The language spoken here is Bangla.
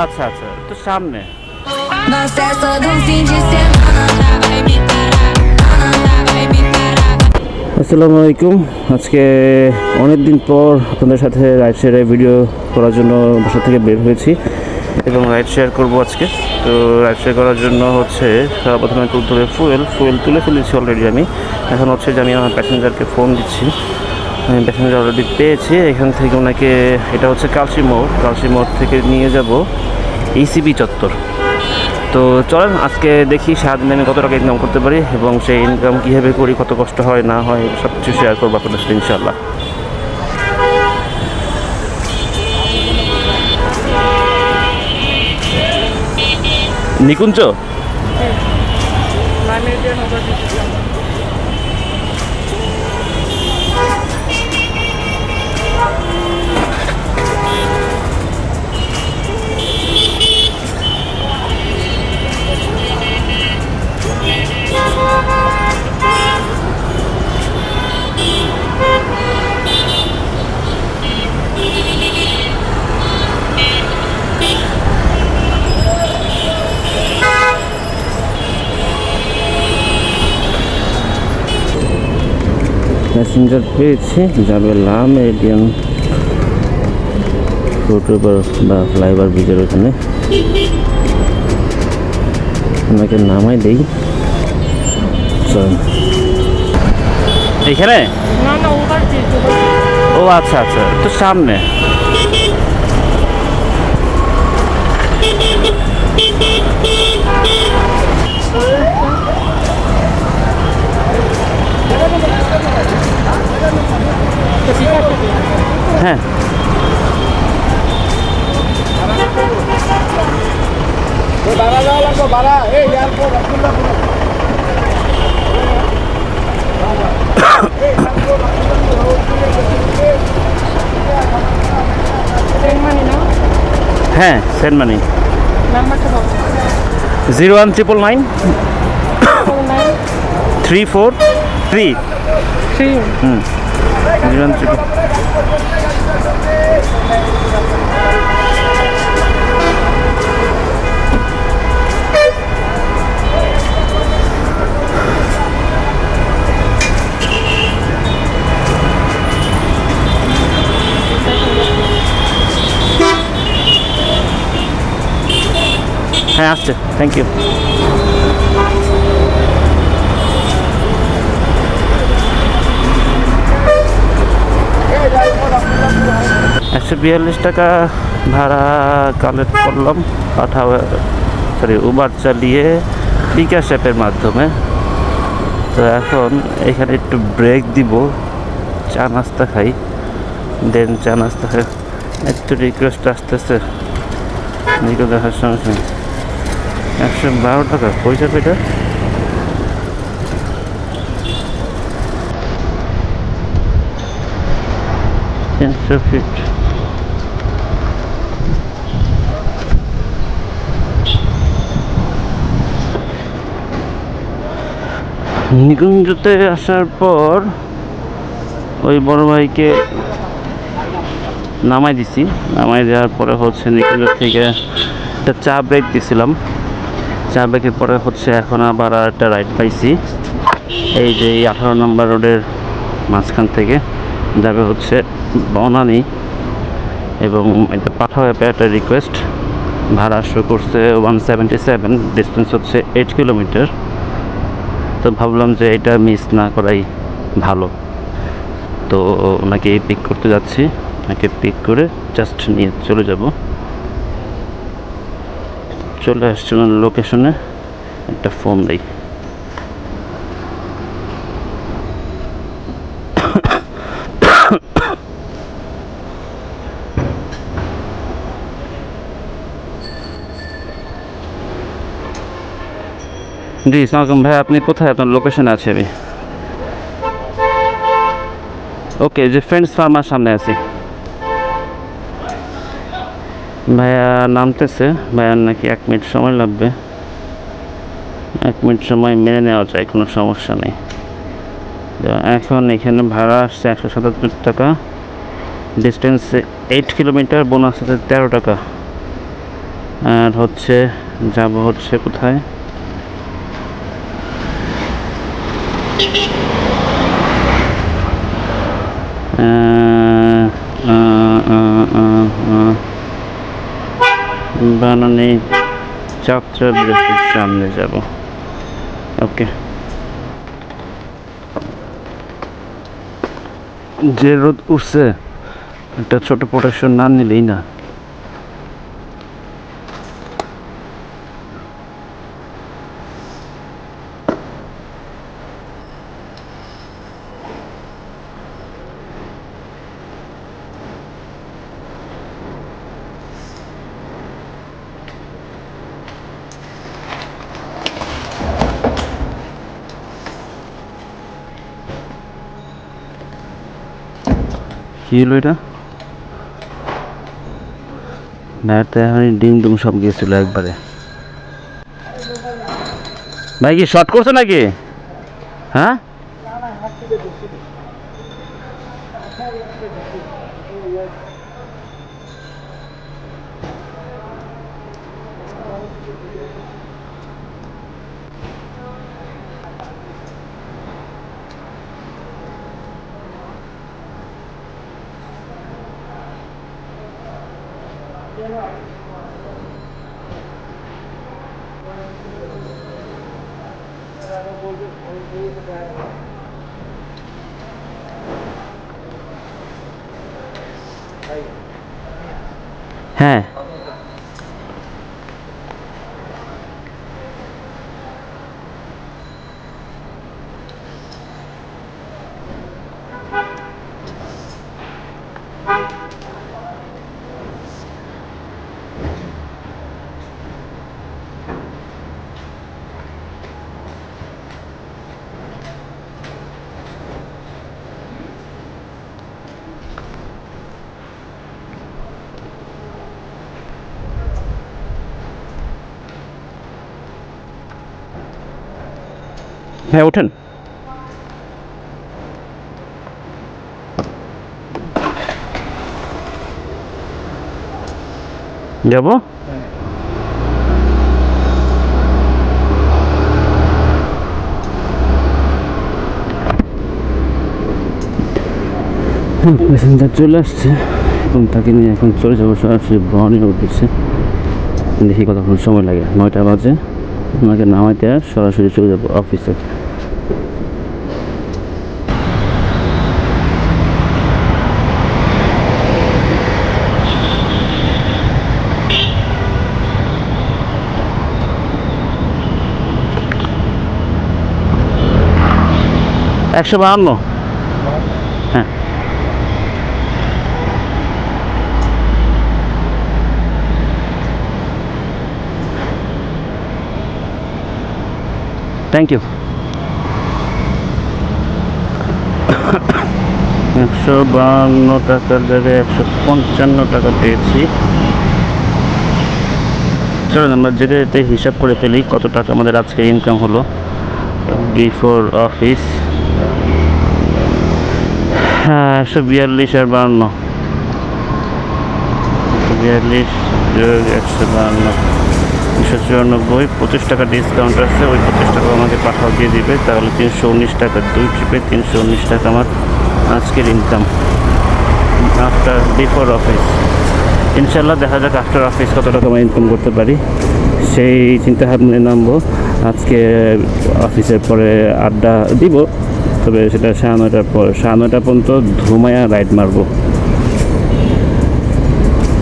আচ্ছা আচ্ছা তো সামনে. আসসালামু আলাইকুম। আজকে অনেক দিন পর আপনাদের সাথে রাইড শেয়ারে ভিডিও করার জন্য বাসা থেকে বের হয়েছি এবং রাইড শেয়ার করব আজকে। তো রাইড শেয়ার করার জন্য হচ্ছে প্রথমে তুলে ফুয়েল ফুয়েল তুলে ফেলেছি অলরেডি আমি। এখন হচ্ছে যে আমি আমার প্যাসেঞ্জারকে ফোন দিচ্ছি। প্যাসেঞ্জার অলরেডি পেয়েছি, এখান থেকে ওনাকে, এটা হচ্ছে কালসি মোড় কালসি মোড় থেকে নিয়ে যাব ইসিবি চত্বর। তো চলেন, আজকে দেখি সারাদিনে আমি কত টাকা ইনকাম করতে পারি এবং সেই ইনকাম কীভাবে করি, কত কষ্ট হয়, না হয় সব কিছু শেয়ার করব আপনাদের সাথে ইনশাল্লাহ নিকুঞ্জ? প্যাসেঞ্জার পেয়েছি যাবে লাম এডিয়ান ফুটওভার বা ফ্লাইওভার ব্রিজের ওখানে আপনাকে নামাই দেই। এখানে? ও আচ্ছা আচ্ছা। তো সামনে। হ্যাঁ। হ্যাঁ send money zero one triple nine three four three three hmm. Zero one triple হ্যাঁ আসছে থ্যাংক ইউ বিয়াল্লিশ টাকা ভাড়া কালেক্ট করলাম। পাঠাও সরি উবার চালিয়ে বিকাশ অ্যাপের মাধ্যমে। তো এখন এখানে একটু ব্রেক দিব। চা নাস্তা খাই। দেন চা নাস্তা খাই। একটু রিকোয়েস্ট আসতেছে। নিকো দেখার সঙ্গে সঙ্গে একশো বারো টাকা। পয়সা পেটা তিনশো ফিট নিকুঞ্জতে আসার পর ওই বড় ভাইকে নামাই দিছি। নামাই দেওয়ার পরে হচ্ছে নিকুঞ্জ থেকে একটা চা ব্রেক দিছিলাম। চা ব্রেকের পরে হচ্ছে এখন আবার একটা রাইড পাইছি। এই যে এই আঠারো নম্বর রোডের মাঝখান থেকে যাবে হচ্ছে বনানি এবং এটা পাঠাও অ্যাপে একটা রিকোয়েস্ট ভাড়া শো করছে ওয়ান সেভেন্টি সেভেন ডিস্টেন্স হচ্ছে এইট কিলোমিটার তো ভাবলাম যে এটা মিস না করাই ভালো। তো ওনাকে পিক করতে যাচ্ছি। ওনাকে পিক করে জাস্ট নিয়ে চলে যাব। চলে আসছে লোকেশনে একটা ফোন দিই। জি সালাম ভাই, আপনি কোথায়? আপনার লোকেশনে আছে আমি। ওকে যে ফ্রেন্ডস ফার্মার সামনে আছি। ভাইয়া নামতেছে। ভাইয়ার নাকি এক মিনিট সময় লাগবে। এক মিনিট সময় মেনে নেওয়া যায়, কোনো সমস্যা নেই। এখন এখানে ভাড়া আসছে একশো সাতাত্তর টাকা। ডিস্টেন্স এইট কিলোমিটার বোনাস আছে তেরো টাকা। আর হচ্ছে, যাব হচ্ছে কোথায়? বানানি যাত্রা বিরতির সামনে যাব। ওকে। যে রোদ উঠছে, একটা ছোট প্রোটেকশন না নিলেই না। কি হলো এটা এখন ডিম ডুম সব গিয়েছিল একবারে। ভাই কি শর্ট করছ নাকি? হ্যাঁ? হ্যাঁ। হ্যাঁ ওঠেন। যাব? প্যাসেঞ্জার চলে আসছে এবং তাকে নিয়ে এখন চলে যাব। সরাসরি বহনে উঠেছে। দেখি কতক্ষণ সময় লাগে। নয়টা বাজে। আমাকে নামাইতে সরাসরি চলে যাব অফিসে একশো বাহান্ন। থ্যাংক ইউ একশো বাহান্ন টাকার জায়গায় একশো পঞ্চান্ন টাকা পেয়েছি। চলুন, আমরা যেটা যেতে হিসাব করে ফেলি কত টাকা আমাদের আজকে ইনকাম হলো। বিফোর অফিস হ্যাঁ একশো বিয়াল্লিশ আর বাহান্ন বিয়াল্লিশ একশো বাহান্ন দুশো চুরানব্বই, পঁচিশ টাকা ডিসকাউন্ট আছে, ওই পঁচিশ টাকা আমাকে পাঠাও, দিয়ে দিবে। তাহলে তিনশো উনিশ টাকা, দুই ট্রিপে তিনশো উনিশ টাকা আমার আজকের ইনকাম আফটার বিফোর অফিস ইনশাল্লাহ দেখা যাক আফটার অফিস কত টাকা আমি ইনকাম করতে পারি। সেই চিন্তা ভাবনায় নামবো। আজকে অফিসের পরে আড্ডা দিব, তবে সেটা সাড়ে নয়টার পর সাড়ে নয়টা পর্যন্ত ধুমায়া রাইড মারবো।